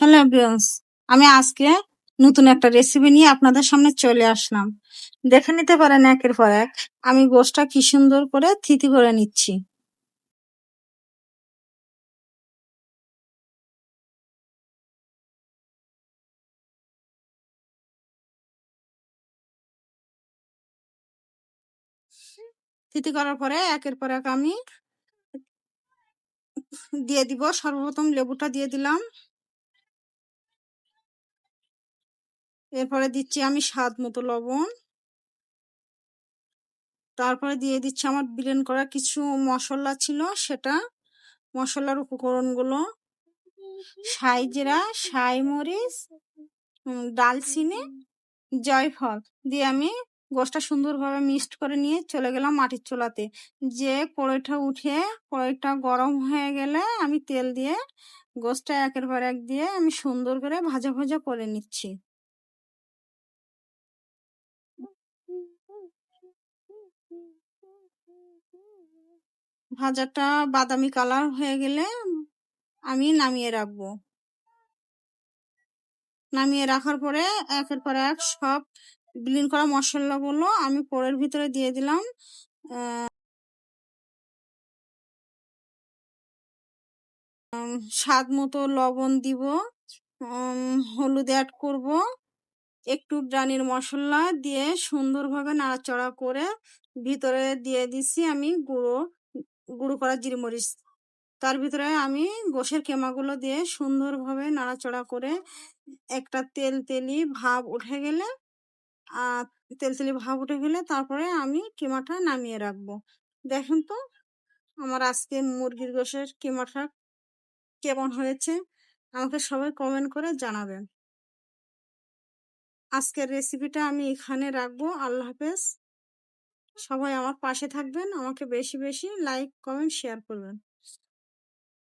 Hello এভরিওয়ান্স, আমি আজকে নতুন একটা রেসিপি নিয়ে আপনাদের সামনে চলে আসলাম। দেখে নিতে পারেন একের পর এক, আমি গোশটা কি সুন্দর করে থিতি করে নিচ্ছি। থিতি করার পরে একের পর এক আমি দিয়ে দিব, সর্বপ্রথম লেবুটা দিয়ে দিলাম। এরপরে দিচ্ছি আমি স্বাদ মতো লবণ। তারপরে দিয়ে দিচ্ছি আমার ব্লেন্ড করা কিছু মশলা ছিল সেটা মশলার উপকরণগুলো। সাই জিরা সাই মরিচ উম, দালচিনি জয়ফল দিয়ে আমি গোশটা সুন্দরভাবে মিক্সড করে নিয়ে চলে গেলাম মাটির চোলাতে। যে কড়াইটা উঠে কড়াইটা গরম হয়ে গেলে আমি তেল দিয়ে গোশটা একের পর এক দিয়ে আমি সুন্দর করে ভাজা ভাজা করে নিচ্ছি। ভাজাটা বাদামি কালার হয়ে গেলে আমি নামিয়ে রাখব। নামিয়ে রাখার পরে একের পর এক সব ব্লিন করা মশলা মশলাগুলো আমি পোড়ের ভিতরে দিয়ে দিলাম। স্বাদ মতো লবণ দিব হলুদ অ্যাড করব, একটু রানির মশলা দিয়ে সুন্দরভাবে নাড়াচড়া করে ভিতরে দিয়ে দিছি আমি গুঁড়ো। গুঁড়ো করা জিরে মরিচ তার ভিতরে আমি গোশের কেমাগুলো দিয়ে সুন্দরভাবে নাড়াচড়া করে একটা তেল তেলি ভাব উঠে গেলে আর তেল তেলি ভাব উঠে গেলে তারপরে আমি কিমাটা নামিয়ে রাখব। দেখেন তো, আমার আজকে মুরগির গোশের কিমাটা কেমন হয়েছে? আমাকে সবাই কমেন্ট করে জানাবেন। আজকের রেসিপিটা আমি এখানে রাখব। আল্লাহ হাফেজ। সবাই আমার পাশে থাকবেন আমাকে বেশি বেশি লাইক কমেন্ট শেয়ার করবেন।